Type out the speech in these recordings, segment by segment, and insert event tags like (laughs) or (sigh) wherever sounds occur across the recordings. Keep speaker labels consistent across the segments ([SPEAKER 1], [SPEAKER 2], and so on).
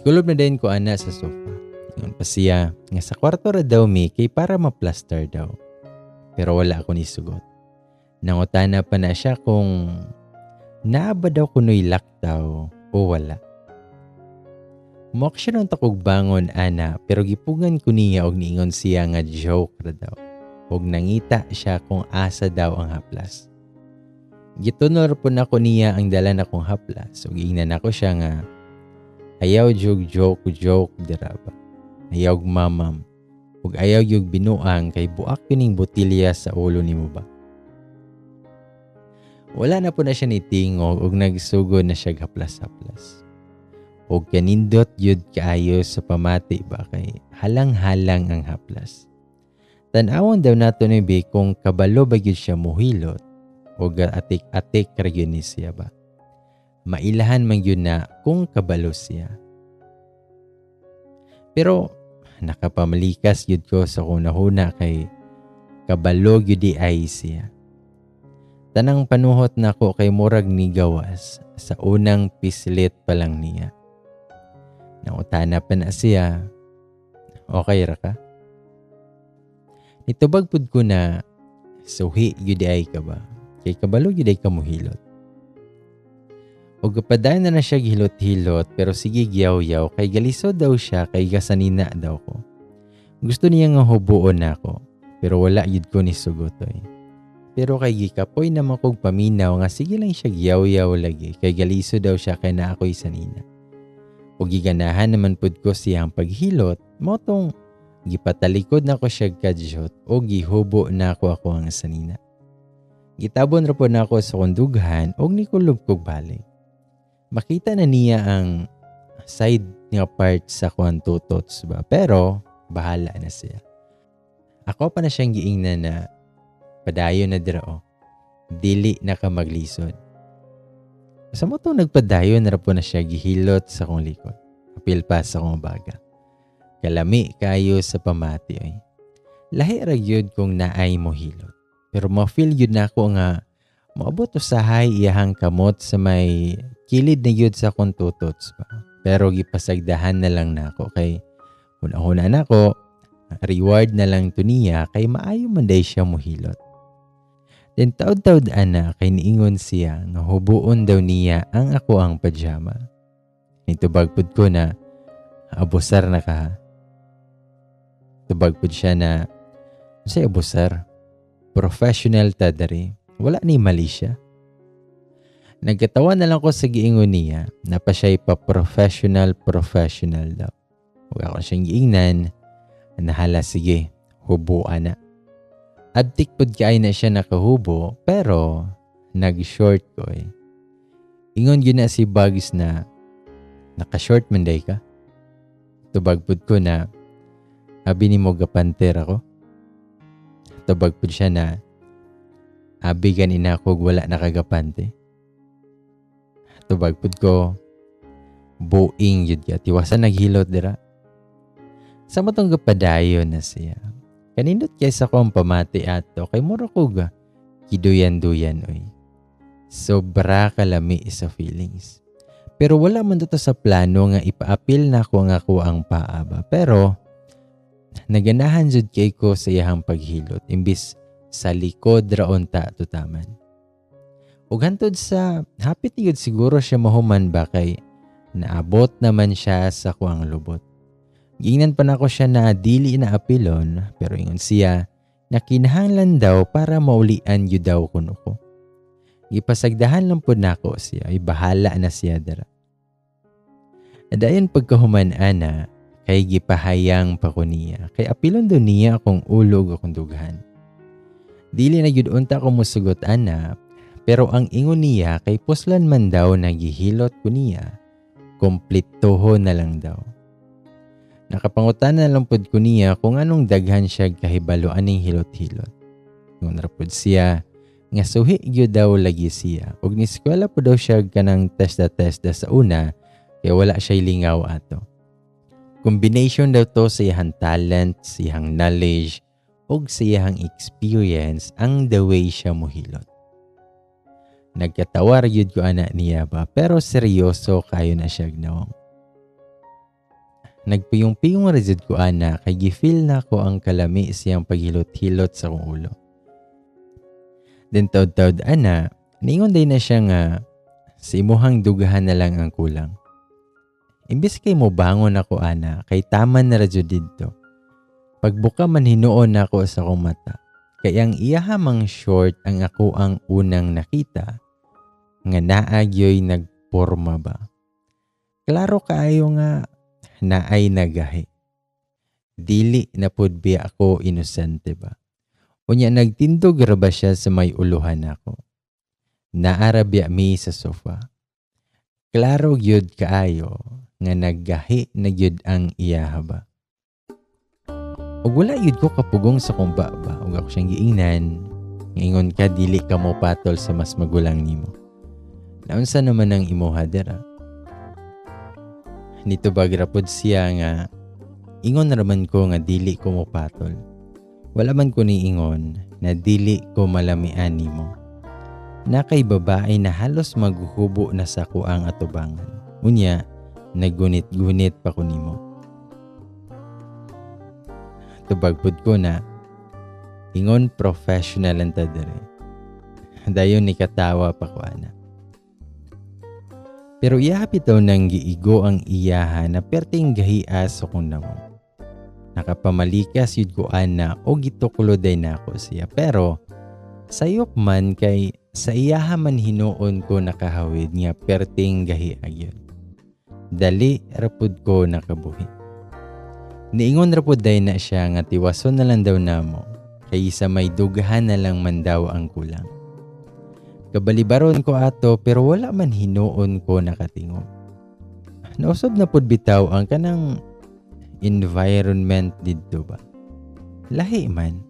[SPEAKER 1] Gikulob na din ko ana sa sofa. Yun pa siya, nga sa kwarto ra daw mi kay para ma-plaster daw. Pero wala ako ni sugot. Nangutana pa na siya kung naaba daw kuno'y laktaw o wala. Muak siya nung takog bangon ana pero gipugan ko niya og niingon siya nga joke ra daw. Og nangita siya kung asa daw ang haplas. Gitunor po na ko niya ang dala na kong haplas ug ingnan ako siya nga ayaw jog joke joke dira ba. Ayaw mamam ug ayaw yung binuang kay buak kining botilya sa ulo nimo ba. Wala na po na siya ni tingog ug nagsugod na siya haplas-haplas. Ug kanindot yud kaayo sa pamati ba kay halang-halang ang haplas. Tanawon daw nato ni Bi kung kabalo ba gyud siya muhilot o atik-atik ra ni siya ba. Mailahan man gyud na kung kabalo siya. Pero nakapamalikas yun ko sa kunahuna kay kabalo yun di ay siya. Tanang panuhot na ko kay murag ni gawas sa unang pislit pa lang niya. Nangutana pa na siya, okay ra ka? Nitubag pud ko na suhi yun ay ka ba? Kay kabalo yun ay ka muhilot. O gapaday na na siya gihilot-hilot pero sige giyaw-yaw kay galiso daw siya kay gasanina daw ko. Gusto niya nga hubuon na ako pero wala yun ko ni sugotoy. Pero kay gikapoy naman kog paminaw nga sige lang siya giyaw-yaw lagi kay galiso daw siya kay na ako'y sanina. O giganahan naman pud ko siyang paghilot motong gipatalikod na ko siya kadyot o gihubo na ako ako ang sanina. Gitabon ra po na ako sa kundughan o nikulob kog balik makita na niya ang side nga part sa kwan tutots ba. Pero, bahala na siya. Ako pa na siyang giingnan na padayon na dira o. Dili na ka maglisod. Sa mo itong nagpadayon na po na siya gihilot sa kong likod. Apil pa sa kong baga. Kalami kayo sa pamati oy. Lahi ra gyud kung naay mo hilot. Pero ma-feel yun na ako nga maabot usahay iyahang kamot sa may kilid na yun sa kong tutots. Pero gipasagdahan na lang na ako kay una-una na ako, reward na lang to niya kay maayo man day siya muhilot. Then taod-taod ana kay niingon siya nga hubuon daw niya ang ako ang pajama. Nitubagpod ko na abusar na ka. Tubagpod siya na say abusar. Professional tadari. Wala ni mali siya. Nagkatawa na lang ko sa giingon niya na pa siya'y pa-professional professional daw. Huwag ako siyang giingnan. Nahala sige, hubuan na. Abtik pod kay na siya nakahubo pero nag-short ko eh. Ingon yun na si Bugs na naka-short man day ka. Tubagpod ko na abi ni mo gapanter ako. Tubagpod siya na abi ganina ko wala nakagapante. Tubagpod ko. Buing yun ka. Tiwasan naghilot dira. Sa matong gapadayon na siya. Kanindot kay sa kong pamati ato. Kay mura ko ga. Kiduyan-duyan oy. Sobra kalami sa feelings. Pero wala man dito sa plano nga ipaapil na ko nga ko ang paaba. Pero naganahan jud kay ko sa iyang paghilot. Imbis sa likod raon ta tutaman Ug hantod sa hapit yun siguro siya mahuman ba kay naabot naman siya sa kuang lubot. Gingnan pa nako siya na dili na apilon pero ingon siya na kinahanglan daw para maulian yu daw kuno ko. Gipasagdahan lang po nako siya ay bahala na siya dara. Adayon pagkahuman ana kay gipahayang pa ko niya kay apilon daw niya akong ulog akong dughan. Dili na gyud unta ko musugot ana pero ang ingon niya kay puslan man daw nagihilot ko niya, kompletoho na lang daw. Nakapangutan na lang pod ko niya kung anong daghan siya kahibalo aning hilot-hilot. Ngun rapod siya, nga suhi gyud daw lagi siya. Ug ni eskwela po daw siya kanang testa-testa sa una, kaya wala siya lingaw ato. Combination daw to sa iyang talent, sa iyang knowledge, ug sa iyang experience ang the way siya mohilot. Nagkatawar yun ko ana niya ba pero seryoso kayo na siya gnawang. nagpiyong-piyong rezid ko ana kay gifeel na ko ang kalami siyang paghilot-hilot sa ulo. Then taod-taod ana, niingon day na siya nga sa imuhang dugahan na lang ang kulang. Imbis kay mo bangon ako ana, kay taman na radyo didto. Pagbuka man hinuon ako sa kong mata. Kay ang iyahamang short ang ako ang unang nakita nga naagyoy nagporma ba. Klaro kaayo nga naay nagahi. Dili na pud biya ako inosente ba. Unya nagtindog ra ba siya sa may uluhan ako. Naarabya mi sa sofa. Klaro gyud kaayo nga naggahi na gyud ang iyaha ba. Ug wala yun ko kapugong sa kong baba ug ako siyang giingnan. Ngayon ka dili ka mo patol sa mas magulang nimo. Naunsa naman ang imuha dira? Nito bagrapod siya nga ingon raman ko nga dili ko mo patol. Wala man ko ni ingon na dili ko malamian nimo. Na kay babae na halos maghuhubo na sa kuang atubangan. Unya, naggunit-gunit pa ko nimo. Tubagpod ko na ingon professional ang tadere. Dayon ni katawa pa ko ana. Pero iyahapit daw nang giigo ang iyaha na perting gahias so kung namo. Nakapamalikas yun ko ana o gitukulo day na ako siya. Pero sayop man kay sa iyaha man hinuon ko nakahawid nga perting gahi agyon. Dali rapud ko nakabuhi. Niingon rapud day na siya nga tiwason na lang daw namo kay sa may dugahan na lang man daw ang kulang. Kabalibaron ko ato pero wala man hinuon ko nakatingog. Nausob na pud bitaw ang kanang environment didto ba. Lahi man.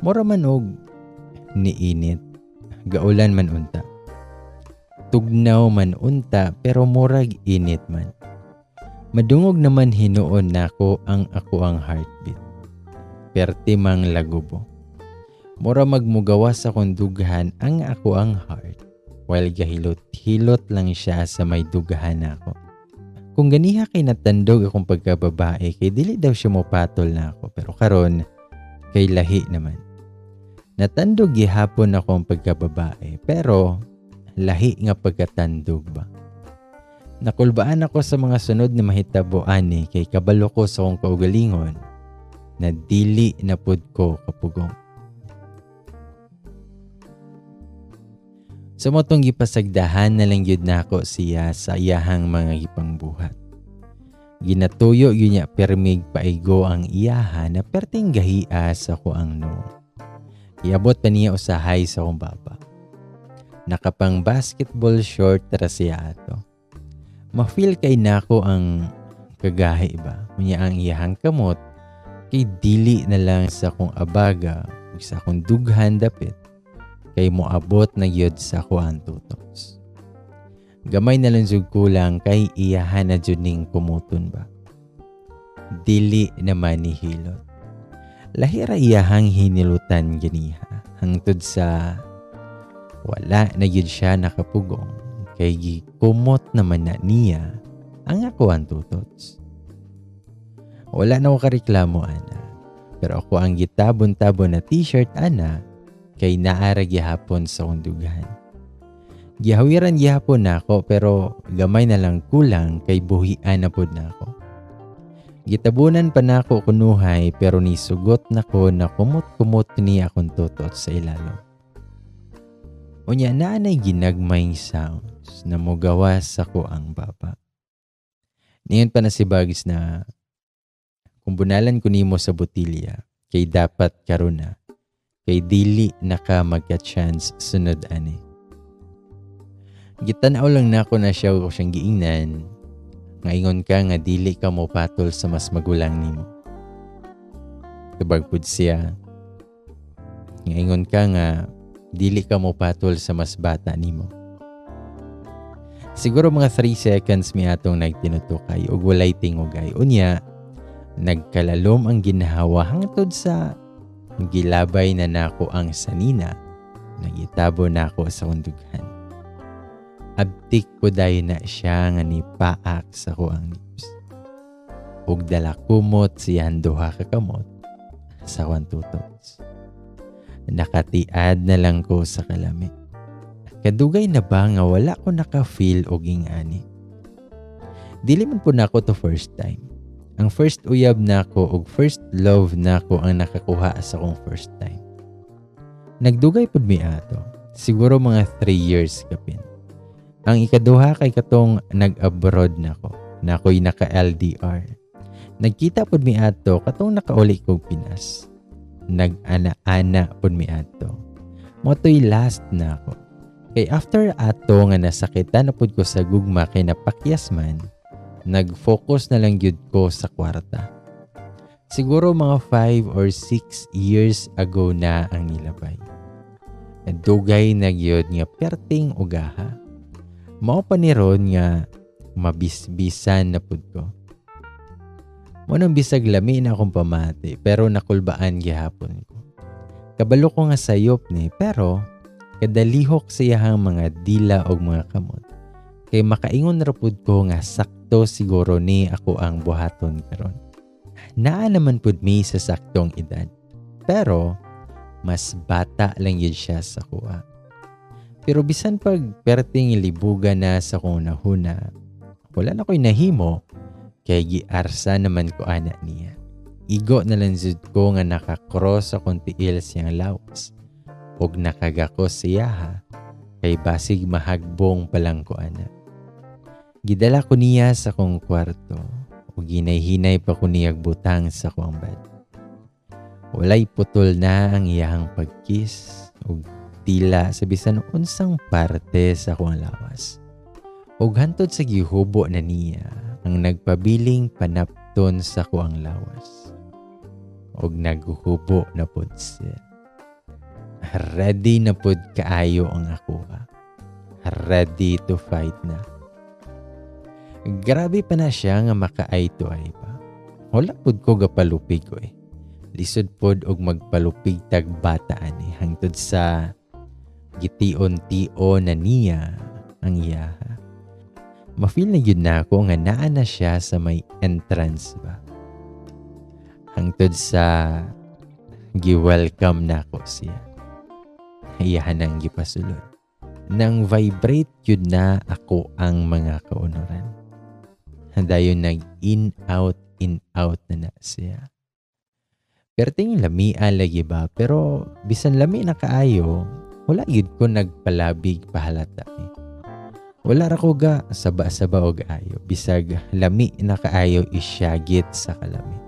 [SPEAKER 1] Mura man niinit. Gaulan man unta. Tugnaw man unta pero murag init man. Madungog naman hinuon nako ang ako ang heartbeat. Perti mang lagubo. Mura magmugawa sa kundughan ang ako ang heart while gahilot-hilot lang siya sa may dugahan ako. Kung ganiha kay natandog akong pagkababae kay dili daw siya mopatol na ako pero karon kay lahi naman. Natandog gihapon ako ang pagkababae pero lahi nga pagkatandog ba. Nakulbaan ako sa mga sunod na mahitabo ani kay kabalo ko sa kong kaugalingon na dili na pud ko kapugong. Sa motong gipasagdahan na lang yun nako siya sa iyahang mga gipangbuhat. Ginatuyo yun niya permig paigo ang iyaha na perting gahia sa ko ang no. Iabot pa niya usahay sa kong baba. Nakapang basketball short tara siya ato. Ma-feel kay nako ang kagahi ba. Kunya ang iyahang kamot kay dili na lang sa kong abaga ug sa akong dughan dapit kay moabot na gyud sa kuan tutos. Gamay na lang kulang kay iyahan na jud kumuton ba. Dili naman ni hilot. Lahira iyahang hinilutan ganiha hangtod sa wala na gyud siya nakapugong kay gikumot naman na niya ang ako ang tutots. Wala na ako kareklamo ana. Pero ako ang gitabon-tabon na t-shirt ana kay naara gihapon sa kundugan. Gihawiran gihapon nako pero gamay na lang kulang kay buhian na pud nako. Gitabunan pa nako kunuhay pero ni sugot nako na kumot-kumot ni akong tutot sa ilalo. Unya naanay ginagmayng sounds na mogawas ako ang baba. Niyon pa na si Bugs na kung bunalan ko nimo sa botilya kay dapat karon na kay dili naka magka-chance sunod ani. Gitanaw lang nako na siya ko siyang giingnan. Ngaingon ka nga dili ka mo patol sa mas magulang nimo. Tubagpud siya. Ngaingon ka nga dili ka mo patol sa mas bata nimo. Siguro mga 3 seconds mi atong nagtinutukay ug walay tingogay. Unya, nagkalalom ang ginahawa hangtod sa Gilabay na nako ang sanina, nagitabo nako sa kundughan. Abtik ko dayon na siya nga ni paak sa ko ang lips. ug dala kumot siyan duha ka kamot sa kwan tutots. Nakatiad na lang ko sa kalami. Kadugay na ba nga wala ko naka-feel og ingani. Dili man po nako to first time. Ang first uyab nako ug first love nako ang nakakuha sa kong first time. Nagdugay pud mi ato. Siguro mga 3 years kapin. Ang ikaduha kay katong nag-abroad nako. Nako'y naka-LDR. Nagkita pud mi ato katong nakauli kog Pinas. Nag-ana-ana pud mi ato. Moto'y last na. Kay after ato nga nasakitan na pud ko sa gugma kay napakyas man, nag-focus na lang gyud ko sa kwarta. Siguro mga 5 or 6 years ago na ang nilabay. Dugay na gyud nga perting ugaha. Mao pa ni ron nga mabisbisan na pud ko. Manong bisag lami na akong pamati pero nakulbaan gihapon ko. Kabalo ko nga sayop ni pero kadalihok siyahang mga dila og mga kamot. Kay makaingon ra pud ko nga sakto siguro ni ako ang buhaton karon. Naa naman pud mi sa saktong edad. Pero mas bata lang yun siya sa kuha. Pero bisan pag perting ilibugan na sa kong nahuna, wala na ko'y nahimo, kay giarsa naman ko ana niya. Igo na lang ko nga nakakross sa kong tiil siyang lawas. Og nakagako siya ha, kay basig mahagbong palang ko ana. Gidala ko niya sa kong kwarto, o ginay-hinay pa ko niyag butang sa kong bed. Walay putol na ang iyahang pagkis ug tila sa bisan unsang parte sa akong lawas. Ug hantod sa gihubo na niya ang nagpabiling panapton sa kuang lawas. Ug naghuhubo na pud siya. Ready na pud kaayo ang ako. Ready to fight na. Grabe pa na siya nga maka-eye to eye pa. Wala pud ko gapalupig ko eh lisod pod og magpalupig tag bataan ni hangtod sa gition-tio na niya ang iyaha. Mafeel na yun na ako nga naa na siya sa may entrance ba. Hangtod sa gi-welcome na ako siya. Iyahan ang gipasulod. Nang vibrate yun na ako ang mga kaunoran. Dayon nag in out in out na na siya Perting lami lagi ba pero bisan lami na kaayo wala gid ko nagpalabig pahalata eh. Wala ra ko ga saba-saba og ayo bisag lami na kaayo isyagit sa kalami.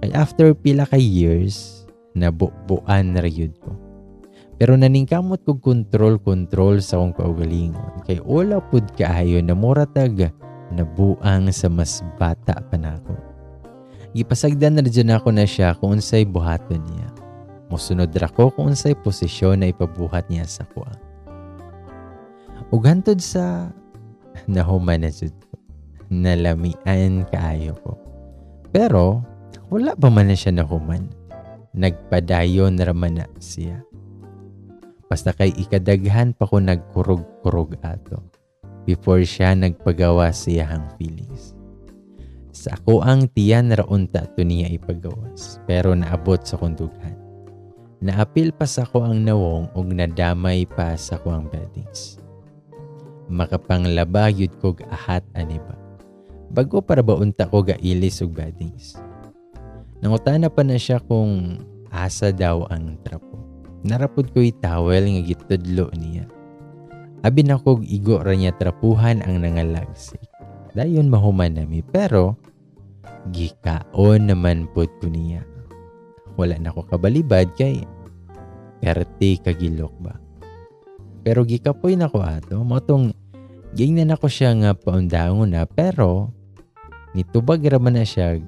[SPEAKER 1] Kay after pila ka years nabubuan ra yun ko. Pero naningkamot kog control-control sa akong kaugalingon. Kay wala pud kaayo na muratag nabuang sa mas bata pa nako. Gipasagdan na dyan ako na siya kung unsay buhaton niya. Musunod ra ko kung unsay posisyon na ipabuhat niya sa kuha. Ug hantod sa (laughs) nahuman na jud ko. Nalamian kaayo ko. Pero wala pa man na siya nahuman. Nagpadayon raman na siya. Basta kay ikadaghan pa ko nagkurog-kurog ato before siya nagpagawa siyahang feelings. Sa ako ang tiyan raunta to niya ipagawas, pero naabot sa kundughan. Naapil pa sa ko ang nawong ug nadamay pa sa ko ang beddings. Makapanglaba yud kog ahat aniba. Bago para ba unta ko gailis og beddings. Nangutana pa na siya kung asa daw ang trapo. Narapod ko'y towel nga gitudlo niya. Abi na kog igo ra niya trapuhan ang nangalagsik. Dayon mahuman nami pero gikaon naman pod ko niya. Wala na ko kabalibad kay perti kagilok ba. Pero gikapoy na ko ato, motong gingnan ako siya nga paundangon na pero nitubag raman na siya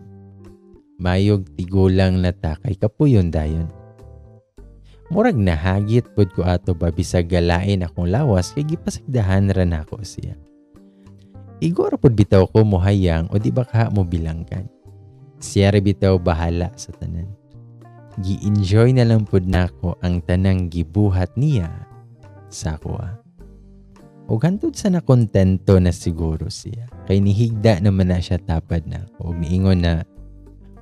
[SPEAKER 1] mayog tigulang na takay kapuyon dayon. Murag nahagit pod ko ato ba bisag galain akong lawas kay gipasagdahan ra nako siya. Igor pod bitaw ko mo hayang o di ba ka mo bilangkan. Siya rin bitaw bahala sa tanan. Gi-enjoy na lang pod nako ang tanang gibuhat niya sa kuha. ug hantod sa nakontento na siguro siya. Kay nihigda naman na siya tapad na ug niingon na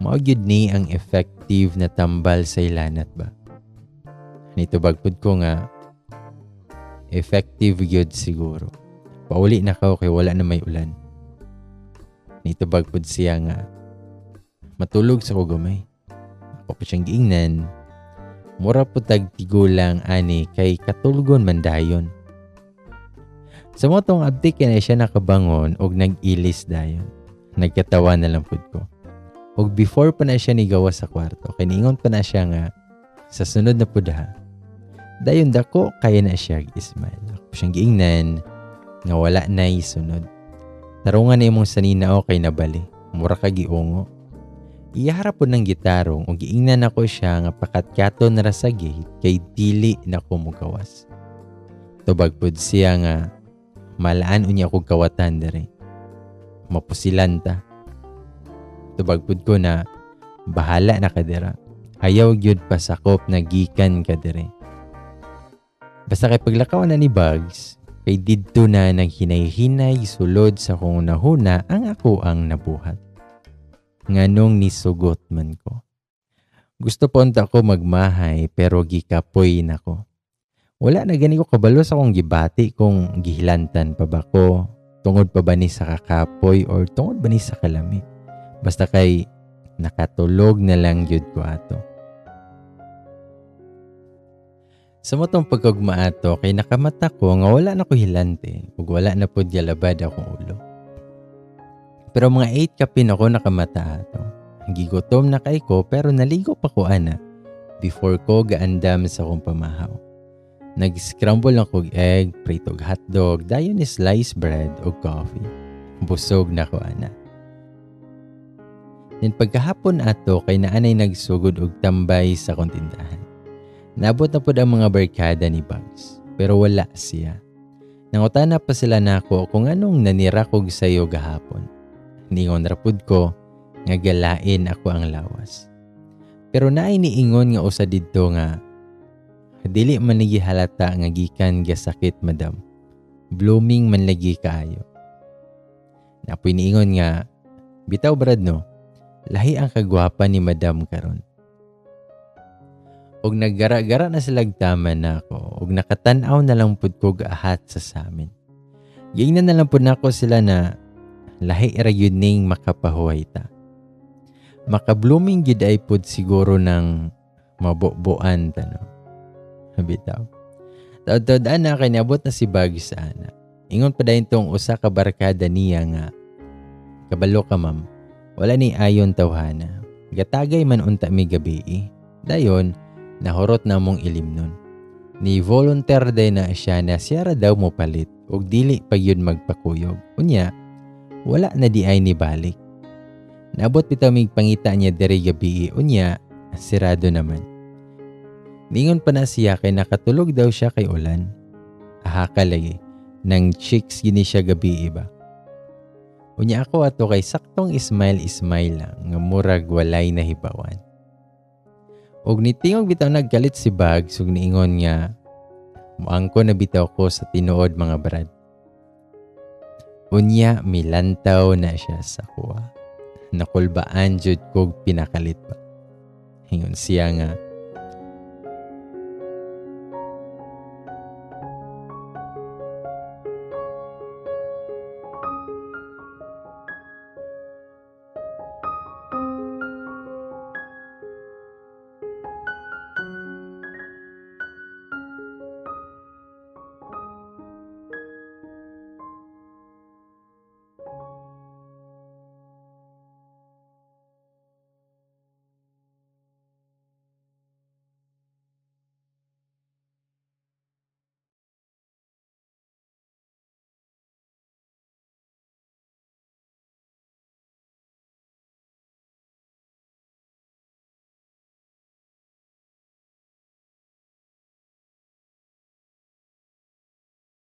[SPEAKER 1] mao gyud ni ang effective na tambal sa ilanat ba. Nito bagpud ko nga effective gyud siguro. Pauli na kao kay wala na may ulan. Nito bagpud siya nga matulog sa kugumay. Ako pa siyang giingnan. Mura po tag tigulang ani kay katulgon man dayon. Sa motong abdi kay na siya nakabangon og nag-ilis dayon. Nagkatawa na lang pud ko. Og before pa na siya nigawa sa kwarto, kay niingon pa na siya nga sa sunod na pud ha. Dayon dako kaya na siya ismail. Ako siyang giingnan nga wala na sunod. Tarungan na imong sanina o kay nabali. Mura ka giungo. Iyaharap po ng gitarong o giingnan ako siya nga pakatkato na sa gate kay dili na ko mugawas. Tubag pud siya nga malaan unya ko kawatan dere. Mapusilan ta. Tubag pud ko na bahala na ka dira. Ayaw gyud pasakop na gikan ka dere. Basta kay paglakaw na ni Bugs, kay didto na naghinay-hinay sulod sa kung nahuna ang ako ang nabuhat nganong nisugot man ko. Gusto po unta ko magmahay pero gikapoy na. Wala na gani ko kabalo sa akong gibati kung gihilantan pa ba ko, tungod pa ba ni sa kakapoy or tungod ba ni sa kalami. Basta kay nakatulog na lang yun ko ato. Sa motong pagkagma ato kay nakamata ko nga wala na ko hilante ug wala na pud galabad akong ulo. Pero mga 8 kapin ako nakamata ato. Gigutom na kay ko pero naligo pa ko ana before ko gaandam sa akong pamahaw. Nag-scramble lang kog egg, pritog hotdog, dayon ni sliced bread o coffee. Busog na ko ana. Then pagkahapon ato kay naanay nagsugod og tambay sa kontindahan. Nabot na pud ang mga barkada ni Bugs, pero wala siya. Nangutana pa sila nako kung anong nanira kog sayo gahapon. Ningon rapud ko nga galain ako ang lawas. Pero naay niingon nga usa didto nga dili man lagi halata nga gikan ga sakit madam. Blooming man lagi kaayo. Napoy niingon nga bitaw brad no. Lahi ang kagwapa ni madam karon. Og naggara-gara na silag tama na ako og nakatan-aw na lang pud ko ahat sa samin. Gingnan na lang pud nako sila na lahi ra yun ning makapahuay ta. Makablooming gid ay pud siguro ng mabubuan ta no. Bitaw. Taod-taod ana kay niabot na si Bagi sa ana. Ingon pa dayon tong usa ka barkada niya nga kabalo ka ma'am. Wala ni ayon tawhana. Gatagay man unta mi gabi. Dayon nahurot na mong ilim nun. Ni volunteer day na siya na siya ra daw mo palit ug dili pa yun magpakuyog. Unya, wala na di ay ni balik. Naabot bitaw mig pangita niya diri gabi unya sirado naman. Ningon pa na siya kay nakatulog daw siya kay ulan. Ahaka nang chicks gini siya gabi iba. Unya ako ato kay saktong ismail-ismail lang nga murag walay na hibawan. Og nitingog bitaw naggalit si Bags ug niingon nga muangko na bitaw ko sa tinuod mga brad. Unya milantaw na siya sa kuha. Nakulbaan jud kog pinakalit pa. Hingon siya nga